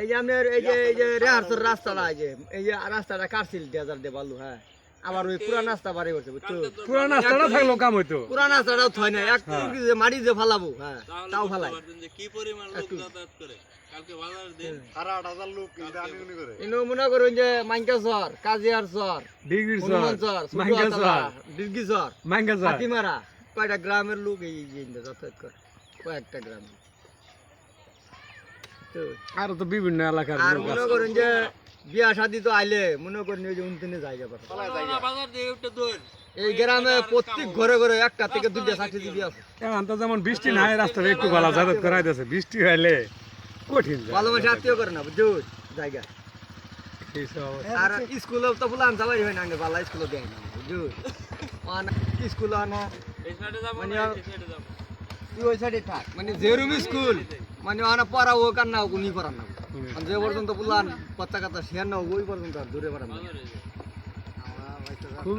এই যে আমি এই যে এই যে রেহারসর রাস্তাটা এই যে এই যে রাস্তাটা কাটছিল ডেজার দিয়ে বালু হ্যাঁ? আবার ওই রাস্তা বাড়ি করছে বুঝছ? রাস্তাটা থাকল কাম হইতো। রাস্তাটাও থয় না এক টুকরি যে মাটি যে ফালাবো হ্যাঁ তাও ফালাই। কি পরিমাণ লোক যাতায়াত করে। কালকে বাজার দিন। সারা আট হাজার লোক কিন্তু আনি উনি করে ইনো মনে করুন যে মাইকা চর কাজিয়ার চর ডিগ্রি চর চর। কয়টা গ্রামের লোক এই যাতায়াত করে? কয়েকটা গ্রাম তো আর তো বিভিন্ন এলাকার আর মনে। করেন যে বিয়া শাদি তো আইলে মনে করেন ওই যে উনতিনে জায়গা পারে ওরা বাজার দিয়ে উঠে দৌড় এই গ্রামে প্রত্যেক ঘরে ঘরে একটা থেকে দুইটা চাকরি দিবি আছে। এখন তো যেমন বৃষ্টি নাই রাস্তাটা একটু ভালো যাতায়াত করাই দিয়েছে। বৃষ্টি হইলে কঠিন ভালো ভালোবাসা আত্মীয় করে না বুঝছ? জায়গা। আর স্কুলে তো ফুলান সবাই হয় না আগে ভালো স্কুলে দেয় না বুঝছ? স্কুল আনা। এই সাইডে যাব মানে আর- তুই ওই সাইডে থাক মানে যেরম স্কুল মানে আনা পড়া ও কার না উনি করার না। যে পর্যন্ত বললাম কথা কথা শেয়ার না ওই পর্যন্ত আর দূরে পড়ান না বাজারে যাব। খুব